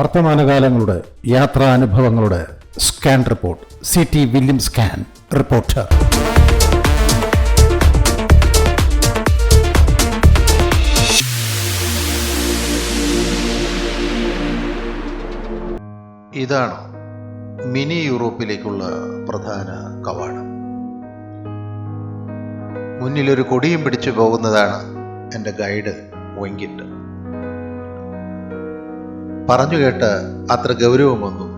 വർത്തമാനകാലങ്ങളുടെ യാത്രാനുഭവങ്ങളുടെ scan report. C T William scan reporter. ഇതാണ് mini യൂറോപ്പിലേക്കുള്ള പ്രധാന കവാടം. മുന്നിലൊരു കൊടിയും പിടിച്ചു പോകുന്നതാണ് എന്റെ ഗൈഡ് വെങ്കിട്ട്. പറഞ്ഞു കേട്ട് അത്ര ഗൗരവമൊന്നും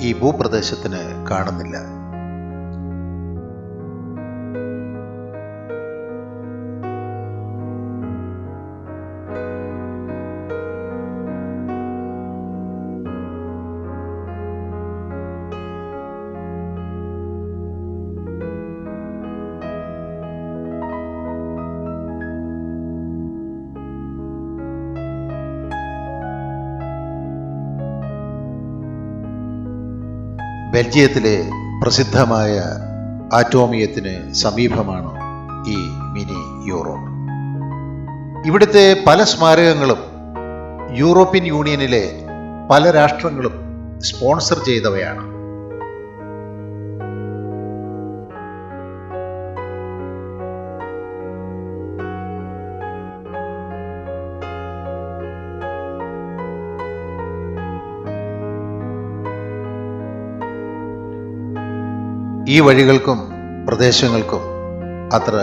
ഈ ഭൂപ്രദേശത്തിന് കാണുന്നില്ല. ബെൽജിയത്തിലെ പ്രസിദ്ധമായ ആറ്റോമിയത്തിന് സമീപമാണ് ഈ മിനി യൂറോപ്പ്. ഇവിടുത്തെ പല സ്മാരകങ്ങളും യൂറോപ്യൻ യൂണിയനിലെ പല രാഷ്ട്രങ്ങളും സ്പോൺസർ ചെയ്തവയാണ്. ഈ വഴികൾക്കും പ്രദേശങ്ങൾക്കും അത്ര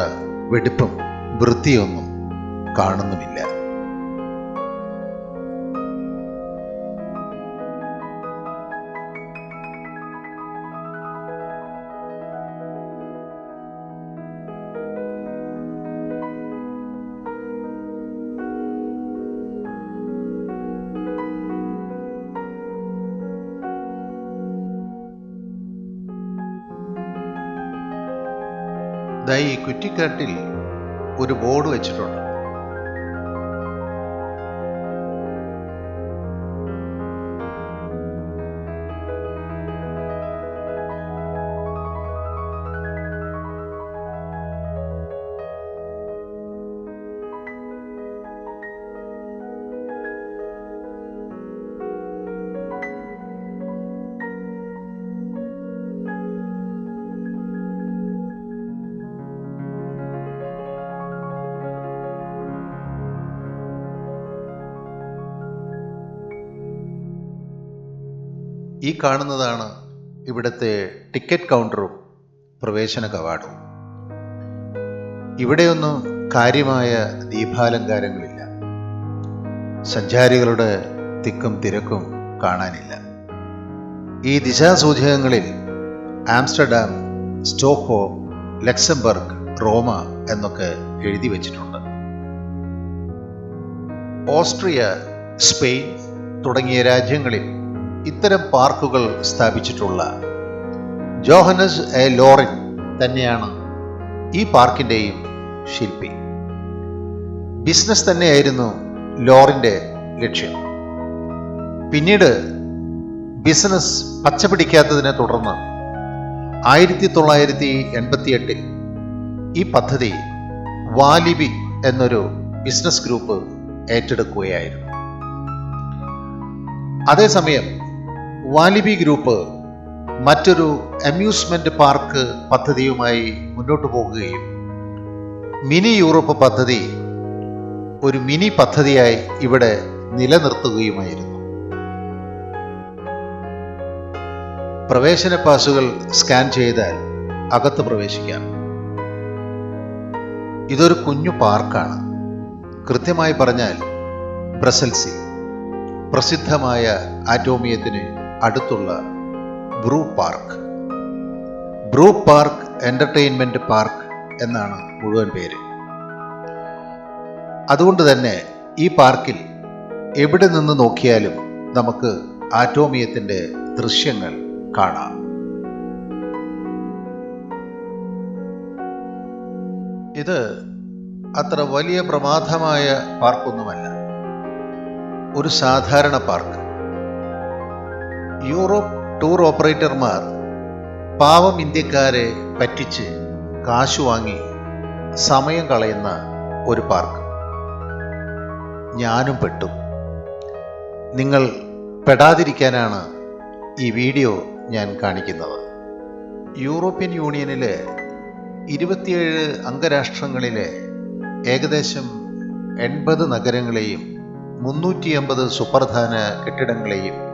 വെടിപ്പും വൃത്തിയൊന്നും കാണുന്നുമില്ല. ദാ ഈ കുറ്റിക്കാട്ടിൽ ഒരു ബോർഡ് വെച്ചിട്ടുണ്ട്. ഈ കാണുന്നതാണ് ഇവിടുത്തെ ടിക്കറ്റ് കൗണ്ടറും പ്രവേശന കവാടവും. ഇവിടെയൊന്നും കാര്യമായ ദീപാലങ്കാരങ്ങളില്ല. സഞ്ചാരികളുടെ തിക്കും തിരക്കും കാണാനില്ല. ഈ ദിശാസൂചകങ്ങളിൽ ആംസ്റ്റർഡാം സ്റ്റോക്ക്ഹോം ലക്സംബർഗ് റോമ എന്നൊക്കെ എഴുതി വച്ചിട്ടുണ്ട്. ഓസ്ട്രിയ സ്പെയിൻ തുടങ്ങിയ രാജ്യങ്ങളിൽ ഇത്തരം പാർക്കുകൾ സ്ഥാപിച്ചിട്ടുള്ള ജോഹനസ് എ ലോറിൻ തന്നെയാണ് ഈ പാർക്കിന്റെയും ശില്പി. ബിസിനസ് തന്നെയായിരുന്നു ലോറിന്റെ ലക്ഷ്യം. പിന്നീട് ബിസിനസ് പച്ചപിടിക്കാത്തതിനെ തുടർന്ന് ആയിരത്തി തൊള്ളായിരത്തി എൺപത്തിയെട്ടിൽ ഈ പദ്ധതി വാലിബി എന്നൊരു ബിസിനസ് ഗ്രൂപ്പ് ഏറ്റെടുക്കുകയായിരുന്നു. അതേസമയം വാലിബി ഗ്രൂപ്പ് മറ്റൊരു അമ്യൂസ്മെന്റ് പാർക്ക് പദ്ധതിയുമായി മുന്നോട്ടു പോകുകയും മിനി യൂറോപ്പ് പദ്ധതി ഒരു മിനി പദ്ധതിയായി ഇവിടെ നിലനിർത്തുകയുമായിരുന്നു. പ്രവേശന പാസുകൾ സ്കാൻ ചെയ്താൽ അകത്ത് പ്രവേശിക്കാം. ഇതൊരു കുഞ്ഞു പാർക്കാണ്. കൃത്യമായി പറഞ്ഞാൽ ബ്രസൽസിൽ. പ്രസിദ്ധമായ ആറ്റോമിയത്തിന് അടുത്തുള്ള Bru park. Bru park entertainment park എന്നാണ് മുഴുവൻ പേര്. അതുകൊണ്ട് തന്നെ ഈ പാർക്കിൽ എവിടെ നിന്ന് നോക്കിയാലും നമുക്ക് ആറ്റോമിയത്തിന്റെ ദൃശ്യങ്ങൾ കാണാം. ഇത് അത്ര വലിയ പ്രമാദമായ പാർക്കൊന്നുമല്ല. ഒരു സാധാരണ പാർക്ക്. യൂറോപ്പ് ടൂർ ഓപ്പറേറ്റർമാർ പാവം ഇന്ത്യക്കാരെ പറ്റിച്ച് കാശ് വാങ്ങി സമയം കളയുന്ന ഒരു പാർക്ക്. ഞാനും പെട്ടു. നിങ്ങൾ പെടാതിരിക്കാനാണ് ഈ വീഡിയോ ഞാൻ കാണിക്കുന്നത്. യൂറോപ്യൻ യൂണിയനിലെ ഇരുപത്തിയേഴ് അംഗരാഷ്ട്രങ്ങളിലെ ഏകദേശം എൺപത് നഗരങ്ങളെയും മുന്നൂറ്റി അമ്പത് സുപ്രധാന കെട്ടിടങ്ങളെയും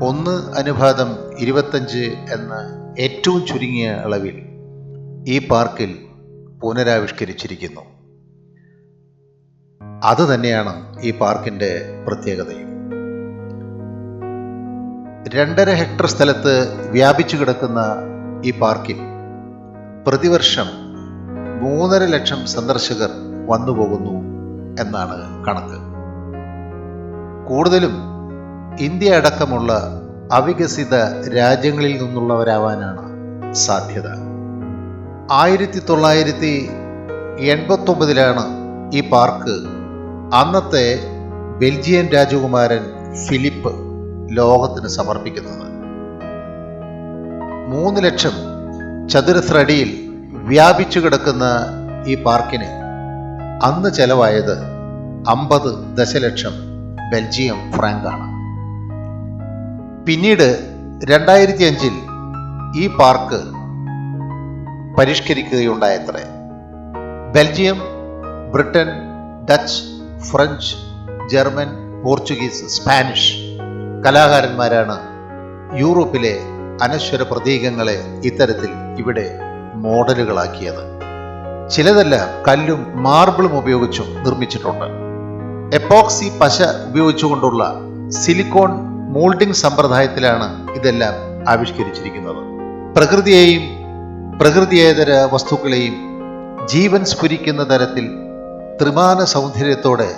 ഒന്ന് അനുപാതം ഇരുപത്തഞ്ച് എന്ന ഏറ്റവും ചുരുങ്ങിയ അളവിൽ ഈ പാർക്കിൽ പുനരാവിഷ്കരിച്ചിരിക്കുന്നു. അത് തന്നെയാണ് ഈ പാർക്കിന്റെ പ്രത്യേകതയും. രണ്ടര ഹെക്ടർ സ്ഥലത്ത് വ്യാപിച്ചു കിടക്കുന്ന ഈ പാർക്കിൽ പ്രതിവർഷം മൂന്നര ലക്ഷം സന്ദർശകർ വന്നുപോകുന്നു എന്നാണ് കണക്ക്. കൂടുതലും ഇന്ത്യ അടക്കമുള്ള അവികസിത രാജ്യങ്ങളിൽ നിന്നുള്ളവരാവാനാണ് സാധ്യത. ആയിരത്തി തൊള്ളായിരത്തി എൺപത്തൊമ്പതിലാണ് ഈ പാർക്ക് അന്നത്തെ ബെൽജിയൻ രാജകുമാരൻ ഫിലിപ്പ് ലോകത്തിന് സമർപ്പിക്കുന്നത്. മൂന്ന് ലക്ഷം ചതുരശ്രടിയിൽ വ്യാപിച്ചു കിടക്കുന്ന ഈ പാർക്കിന് അന്ന് ചെലവായത് അമ്പത് ദശലക്ഷം ബെൽജിയം ഫ്രാങ്കാണ്. പിന്നീട് രണ്ടായിരത്തി അഞ്ചിൽ ഈ park പരിഷ്കരിക്കുകയുണ്ടായത്രേ. Belgium Britain Dutch French German Portuguese Spanish കലാകാരന്മാരാണ് യൂറോപ്പിലെ അനശ്വര പ്രതീകങ്ങളെ ഇത്തരത്തിൽ ഇവിടെ മോഡലുകളാക്കിയത്. ചിലതെല്ലാം കല്ലും മാർബിളും ഉപയോഗിച്ചും നിർമ്മിച്ചിട്ടുണ്ട്. എപ്പോക്സി പശ ഉപയോഗിച്ചുകൊണ്ടുള്ള സിലിക്കോൺ മോൾഡിംഗ് സമ്പ്രദായത്തിലാണ് ഇതെല്ലാം ആവിഷ്കരിച്ചിരിക്കുന്നത്. പ്രകൃതിയെയും പ്രകൃതിയേതര വസ്തുക്കളെയും ജീവൻ സ്ഫുരിക്കുന്ന തരത്തിൽ ത്രിമാന സൗന്ദര്യത്തോടെ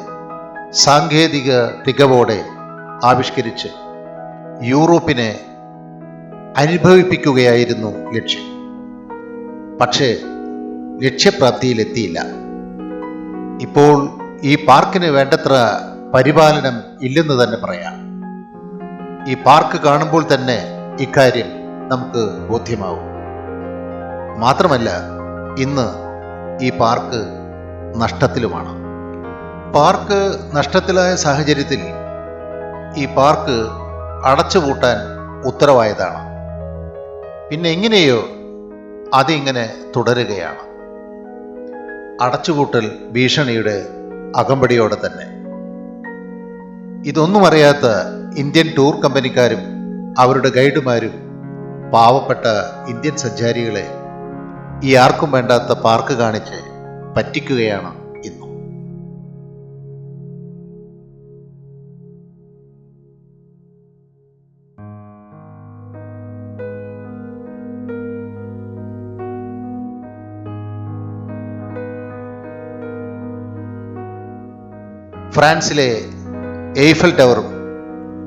സാങ്കേതിക തികവോടെ ആവിഷ്കരിച്ച് യൂറോപ്പിനെ അനുഭവിപ്പിക്കുകയായിരുന്നു ലക്ഷ്യം. പക്ഷേ ലക്ഷ്യപ്രാപ്തിയിലെത്തിയില്ല. ഇപ്പോൾ ഈ പാർക്കിന് വേണ്ടത്ര പരിപാലനം ഇല്ലെന്ന് തന്നെ പറയാം. ഈ പാർക്ക് കാണുമ്പോൾ തന്നെ ഇക്കാര്യം നമുക്ക് ബോധ്യമാവും. മാത്രമല്ല ഇന്ന് ഈ പാർക്ക് നഷ്ടത്തിലുമാണ്. പാർക്ക് നഷ്ടത്തിലായ സാഹചര്യത്തിൽ ഈ പാർക്ക് അടച്ചുപൂട്ടാൻ ഉത്തരവായതാണ്. പിന്നെ എങ്ങനെയോ അതിങ്ങനെ തുടരുകയാണ്. അടച്ചുപൂട്ടൽ ഭീഷണിയുടെ അകമ്പടിയോടെ തന്നെ. ഇതൊന്നും അറിയാത്ത ഇന്ത്യൻ ടൂർ കമ്പനിക്കാരും അവരുടെ ഗൈഡുമാരും പാവപ്പെട്ട ഇന്ത്യൻ സഞ്ചാരികളെ ഈ ആർക്കും വേണ്ടാത്ത പാർക്ക് കാണിച്ച് പറ്റിക്കുകയാണ് ഫ്രാൻസിലെ എയ്ഫൽ ടവറും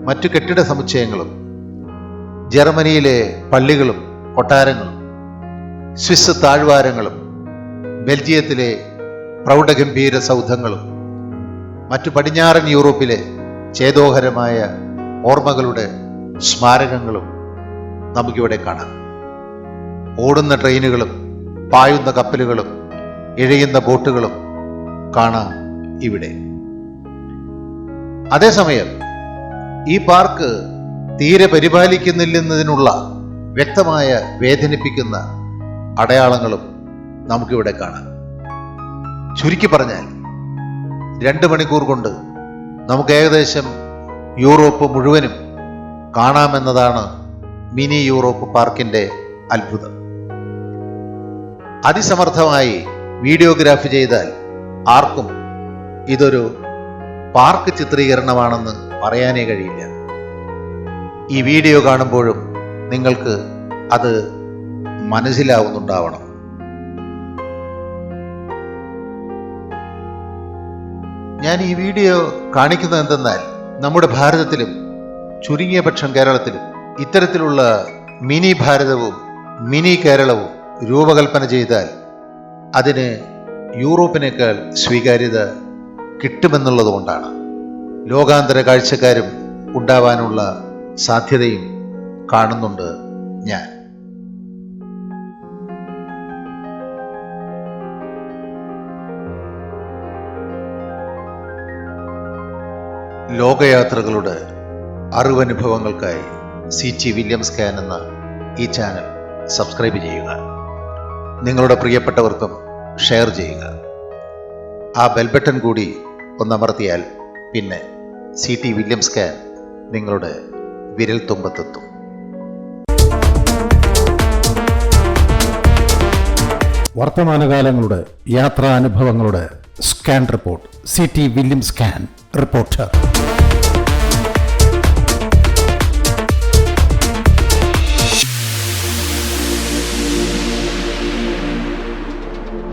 മറ്റു കെട്ടിട സമുച്ചയങ്ങളും ജർമ്മനിയിലെ പള്ളികളും കൊട്ടാരങ്ങളും സ്വിസ് താഴ്വാരങ്ങളും ബെൽജിയത്തിലെ പ്രൗഢഗംഭീര സൗധങ്ങളും മറ്റു പടിഞ്ഞാറൻ യൂറോപ്പിലെ ചേതോഹരമായ ഓർമ്മകളുടെ സ്മാരകങ്ങളും നമുക്കിവിടെ കാണാം. ഓടുന്ന ട്രെയിനുകളും പായുന്ന കപ്പലുകളും ഇഴയുന്ന ബോട്ടുകളും കാണാം ഇവിടെ. അതേസമയം ഈ പാർക്ക് തീരെ പരിപാലിക്കുന്നില്ലെന്നതിനുള്ള വ്യക്തമായ വേദനിപ്പിക്കുന്ന അടയാളങ്ങളും നമുക്കിവിടെ കാണാം. ചുരുക്കി പറഞ്ഞാൽ രണ്ട് മണിക്കൂർ കൊണ്ട് നമുക്ക് ഏകദേശം യൂറോപ്പ് മുഴുവനും കാണാമെന്നതാണ് മിനി യൂറോപ്പ് പാർക്കിന്റെ അത്ഭുതം. അതിസമർത്ഥമായി വീഡിയോഗ്രാഫി ചെയ്താൽ ആർക്കും ഇതൊരു പാർക്ക് ചിത്രീകരണമാണെന്ന് പറയാനേ കഴിയില്ല. ഈ വീഡിയോ കാണുമ്പോഴും നിങ്ങൾക്ക് അത് മനസ്സിലാവുന്നുണ്ടാവണം. ഞാൻ ഈ വീഡിയോ കാണിക്കുന്നത് എന്തെന്നാൽ നമ്മുടെ ഭാരതത്തിലും ചുരുങ്ങിയ പക്ഷം കേരളത്തിലും ഇത്തരത്തിലുള്ള മിനി ഭാരതവും മിനി കേരളവും രൂപകൽപ്പന ചെയ്താൽ അതിന് യൂറോപ്പിനേക്കാൾ സ്വീകാര്യത കിട്ടുമെന്നുള്ളത് കൊണ്ടാണ്. ലോകാന്തര കാഴ്ചക്കാരും ഉണ്ടാവാനുള്ള സാധ്യതയും കാണുന്നുണ്ട് ഞാൻ. ലോകയാത്രകളുടെ അറിവനുഭവങ്ങൾക്കായി സി ടി വില്യം സ്കാൻ എന്ന ഈ ചാനൽ സബ്സ്ക്രൈബ് ചെയ്യുക. നിങ്ങളുടെ പ്രിയപ്പെട്ടവർക്കും ഷെയർ ചെയ്യുക. ആ ബെൽബട്ടൺ കൂടി ഒന്നമർത്തിയാൽ പിന്നെ സി ടി വില്യം സ്കാൻ നിങ്ങളുടെ വിരൽ തുമ്പത്തെത്തും. വർത്തമാനകാലങ്ങളുടെ യാത്രാനുഭവങ്ങളുടെ scan report. C T William scan reporter